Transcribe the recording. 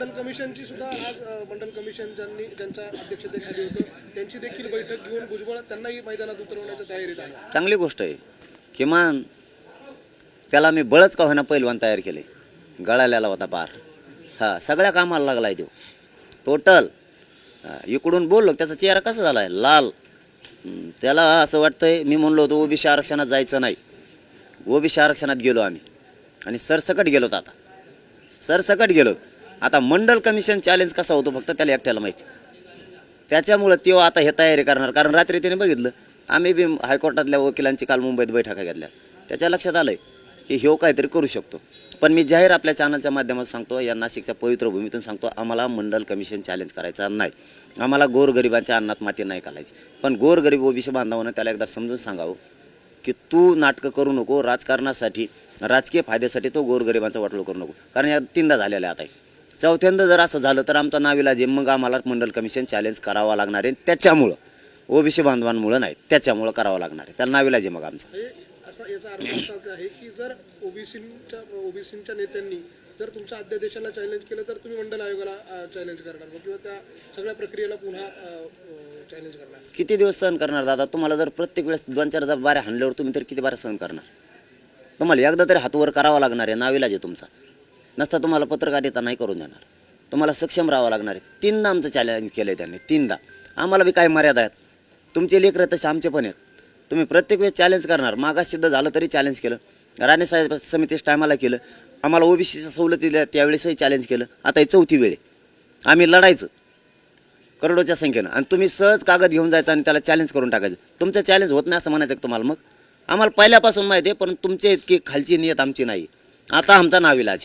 मंडल कमिशनची सुद्धा आज मंडल कमिशन ज्यांनी ज्यांच्या अध्यक्षतेखाली होतं त्यांची देखील बैठक घेऊन भुजबळ त्यांनाही मैदानात उतरवण्याच्या तयारीत आहे. चांगली गोष्ट आहे. किमान त्याला मी बळच का होईना पैलवान तयार केले. गळाल्याला होता पार. हा सगळ्या कामाला लागला आहे तो टोटल इकडून बोललो त्याचा चेहरा कसा झाला आहे लाल त्याला असं वाटतंय मी म्हणलो होतो ओबीसी आरक्षणात जायचं नाही. ओबीसी आरक्षणात गेलो आम्ही. आणि सरसकट गेलोत आता. सरसकट गेलोत. आता मंडल कमिशन चॅलेंज कसा होतो फक्त त्याला एकट्याला माहिती. त्याच्यामुळं तो आता हे तयारी करणार. कारण रात्री त्याने बघितलं आम्ही बी हायकोर्टातल्या वकिलांची काल मुंबईत बैठका घेतल्या. त्याच्या लक्षात आलं की ह्यो काहीतरी करू शकतो. पण मी जाहीर आपल्या चॅनलच्या माध्यमातून सांगतो या नाशिकच्या पवित्र भूमीतून सांगतो आम्हाला मंडल कमिशन चॅलेंज करायचा नाही. आम्हाला गोरगरिबांच्या अन्नात माती नाही घालायची. पण गोरगरीब ओबीसी बांधवानं त्याला एकदा समजून सांगावं की तू नाटकं करू नको राजकारणासाठी राजकीय फायद्यासाठी तो गोरगरिबांचा वाटलो करू नको. कारण या तीनदा झालेला आहे आता. आहे चौथ्यांदा जर असं झालं तर आमचा नाविला जे मग आम्हाला मंडल कमिशन चॅलेंज करावा लागणार आहे. त्याच्यामुळं ओबीसी बांधवांमुळं नाही त्याच्यामुळं करावं लागणार आहे. त्याला नाविला जे मग आमचा. असा याचा अर्थ असाच आहे की जर ओबीसीच्या ओबीसीच्या नेत्यांनी जर तुमच्या अध्यादेशाला चॅलेंज केलं तर तुम्ही मंडल आयोगाला चॅलेंज करणार मग किंवा त्या सगळ्या प्रक्रियेला पुन्हा चॅलेंज करणार. किती दिवस सहन करणार दादा? तुम्हाला जर प्रत्येक वेळेस दोन चार बाऱ्या हाणल्यावर तुम्ही तर किती बाऱ्या सहन करणार? तुम्हाला एकदा तरी हातवर करावा लागणार आहे. नाविलाज आहे तुमचा. नसता तुम्हाला पत्रकारिता नाही करून देणार. तुम्हाला सक्षम राहावं लागणार आहे. तीनदा आमचं चॅलेंज केलं आहे त्यांनी तीनदा. आम्हाला बी काय मर्यादा आहेत? तुमचे लेकरं तसे आमचे पण आहेत. तुम्ही प्रत्येक वेळेस चॅलेंज करणार. मागास सिद्ध झालं तरी चॅलेंज केलं. राणे साहेब समितीस टायमाला केलं. आम्हाला ओबीसीच्या सवलती दिल्या त्यावेळेसही चॅलेंज केलं. आता ही चौथी वेळ आम्ही लढायचं. करोडोच्या संख्येनं. आणि तुम्ही सहज कागद घेऊन जायचं आणि त्याला चॅलेंज करून टाकायचं. तुमचं चॅलेंज होत नाही असं म्हणायचं तुम्हाला मग? आम्हाला पहिल्यापासून माहिती आहे पण तुमच्या इतकी खालची नियत आमची नाही आता आमचा नाविलाज